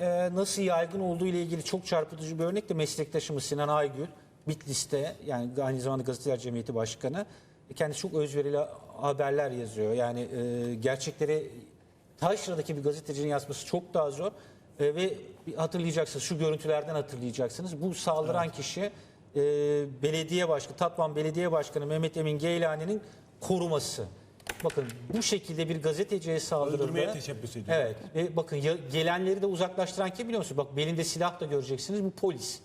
e, nasıl yaygın olduğu ile ilgili çok çarpıtıcı bir örnek de meslektaşımız Sinan Aygül. Bitlis'te yani aynı zamanda Gazeteler Cemiyeti Başkanı. Kendisi çok özverili haberler yazıyor. Yani e, gerçekleri Taşra'daki bir gazetecinin yazması çok daha zor. E, ve hatırlayacaksınız şu görüntülerden hatırlayacaksınız. Bu saldıran kişi e, belediye başkanı, Tatvan Belediye Başkanı Mehmet Emin Geylani'nin koruması. Bakın bu şekilde bir gazeteciye saldırıldı. Öldürmeye teşebbüs ediyor. Evet. Ve bakın ya- gelenleri de uzaklaştıran kim biliyor musunuz? Bak belinde silah da göreceksiniz. Bu polis.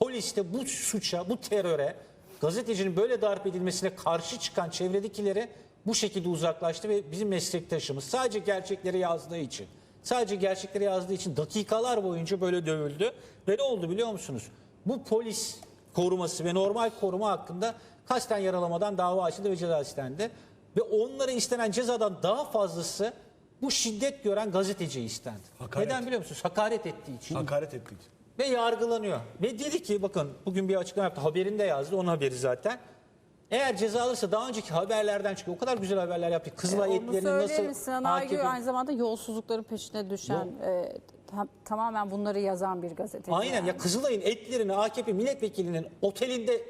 Polis de bu suça, bu teröre, gazetecinin böyle darp edilmesine karşı çıkan çevredekileri bu şekilde uzaklaştı ve bizim meslektaşımız sadece gerçekleri yazdığı için, sadece gerçekleri yazdığı için dakikalar boyunca böyle dövüldü. Ve ne oldu biliyor musunuz? Bu polis koruması ve normal koruma hakkında kasten yaralamadan dava açıldı ve ceza istendi. Ve onlara istenen cezadan daha fazlası bu şiddet gören gazeteciye istendi. Hakaret. Neden biliyor musunuz? Hakaret ettiği için. Hakaret ettik. Ve yargılanıyor. Ve dedi ki bakın bugün bir açıklama yaptı. Haberinde yazdı. Onun haberi zaten. Eğer ceza alırsa daha önceki haberlerden çıkıyor. O kadar güzel haberler yaptı. Kızılay etlerinin söyleyelim. nasıl... Sinan Aygül aynı zamanda yolsuzlukların peşine düşen, e, tam- tamamen bunları yazan bir gazeteci. Aynen yani. ya Kızılay'ın etlerini AKP milletvekilinin otelinde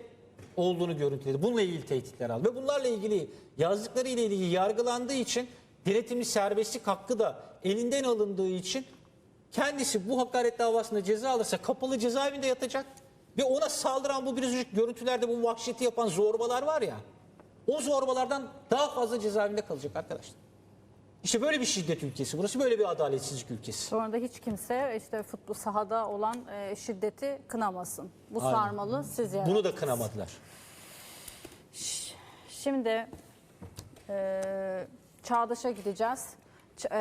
olduğunu görüntüledi. Bununla ilgili tehditler aldı. Ve bunlarla ilgili yazdıkları ile ilgili yargılandığı için denetimli serbestlik hakkı da elinden alındığı için kendisi bu hakaret davasında ceza alırsa kapalı cezaevinde yatacak. Ve ona saldıran bu biraz önceki görüntülerde bu vahşeti yapan zorbalar var ya. O zorbalardan daha fazla cezaevinde kalacak arkadaşlar. İşte böyle bir şiddet ülkesi. Burası böyle bir adaletsizlik ülkesi. Sonra da hiç kimse işte futbol sahada olan e, şiddeti kınamasın. Bu Aynen. sarmalı siz yarattınız. Bunu da kınamadılar. Şimdi e, Çağdaş'a gideceğiz. Ç- e,